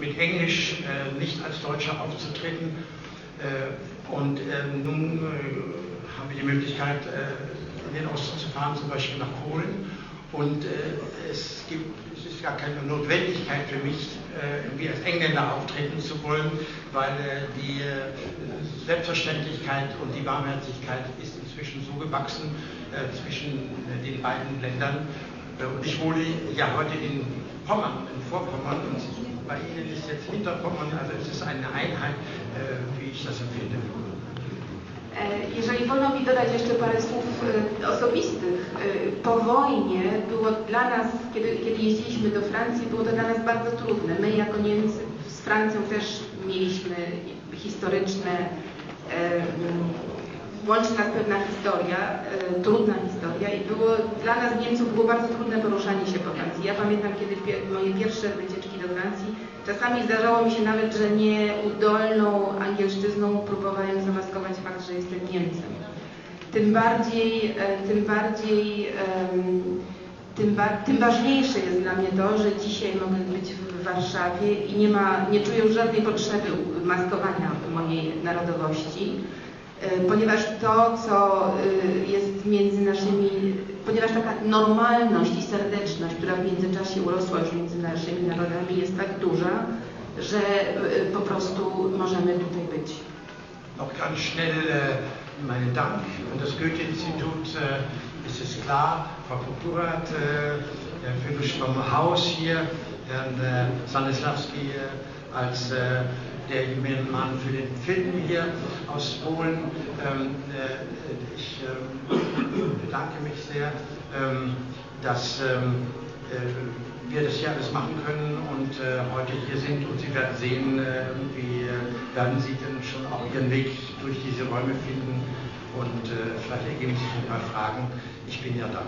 mit Englisch äh, nicht als Deutscher aufzutreten. Äh, und ähm, nun äh, haben wir die Möglichkeit, äh, in den Osten zu fahren, zum Beispiel nach Polen. Und äh, es, gibt, es ist gar keine Notwendigkeit für mich, äh, irgendwie als Engländer auftreten zu wollen, weil äh, die äh, Selbstverständlichkeit und die Barmherzigkeit ist inzwischen so gewachsen äh, zwischen äh, den beiden Ländern. Äh, und ich wohne ja heute in Pommern, in Vorpommern, und bei Ihnen ist jetzt Hinterpommern, also es ist eine Einheit, äh, wie ich das empfinde. E, Jeżeli wolno mi dodać jeszcze parę słów e, osobistych. E, Po wojnie było dla nas, kiedy, kiedy jeździliśmy do Francji, było to dla nas bardzo trudne. My jako Niemcy z Francją też mieliśmy historyczne, łączy nas pewna historia, e, trudna historia i było dla nas Niemców było bardzo trudne poruszanie się po Francji. Ja pamiętam kiedy moje pierwsze wycieczki do Francji, czasami zdarzało mi się nawet, że nieudolną angielszczyzną próbowałem zamaskować fakt, że jestem Niemcem. Tym bardziej, e, tym bardziej, em, tym, tym ważniejsze jest dla mnie to, że dzisiaj mogę być w Warszawie i nie ma, nie czuję żadnej potrzeby maskowania mojej narodowości ponieważ to, co y, jest między naszymi, ponieważ taka normalność i serdeczność, która w międzyczasie urosła już między naszymi narodami jest tak duża, że y, po prostu możemy tutaj być. Noch ganz schnell äh, meinen Dank an das Goethe-Institut. Äh, es ist klar, Frau Prokurat, äh, Herr Fürdusch vom Haus hier, Herrn äh, Stanislavski äh, als äh, der Mann für den Film hier aus Polen. Ähm, äh, ich ähm, bedanke mich sehr, ähm, dass ähm, äh, wir das hier alles machen können und äh, heute hier sind und Sie werden sehen, äh, wie äh, werden Sie dann schon auch Ihren Weg durch diese Räume finden und äh, vielleicht ergeben sich ein paar Fragen. Ich bin ja da.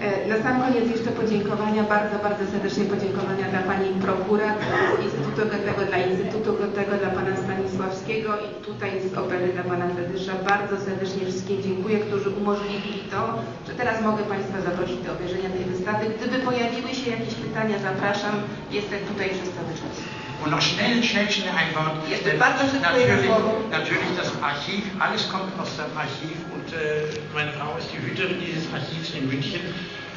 E, Na sam koniec jeszcze podziękowania, bardzo, bardzo serdecznie podziękowania dla Pani Prokurat z Instytutu Goethego, dla Instytutu i tutaj z Opery dla Pana Tadysza. Bardzo serdecznie wszystkim dziękuję, którzy umożliwili to, że teraz mogę Państwa zaprosić do obejrzenia tej wystawy. Gdyby pojawiły się jakieś pytania, zapraszam. Jestem tutaj przez cały czas. Und noch schnell, schnell, schnell ein Wort. Natürlich, natürlich das Archiv, alles kommt aus dem Archiv und äh, meine Frau ist die Hüterin dieses Archivs in München.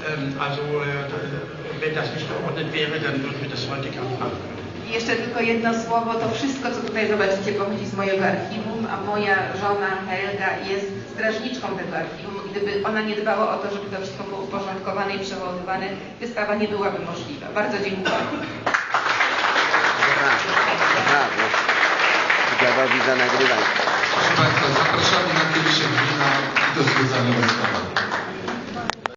Ähm, also äh, wenn das nicht geordnet wäre, dann würden wir das heute gar nicht machen können. I jeszcze tylko jedno słowo, to wszystko, co tutaj zobaczycie, pochodzi z mojego archiwum, a moja żona Helga jest strażniczką tego archiwum. Gdyby ona nie dbała o to, żeby to wszystko było uporządkowane i przechowywane, wystawa nie byłaby możliwa. Bardzo dziękuję. Brawo. Dziadowi za nagrywanie. Proszę Państwa, zapraszamy na kieliszek wina do zwiedzania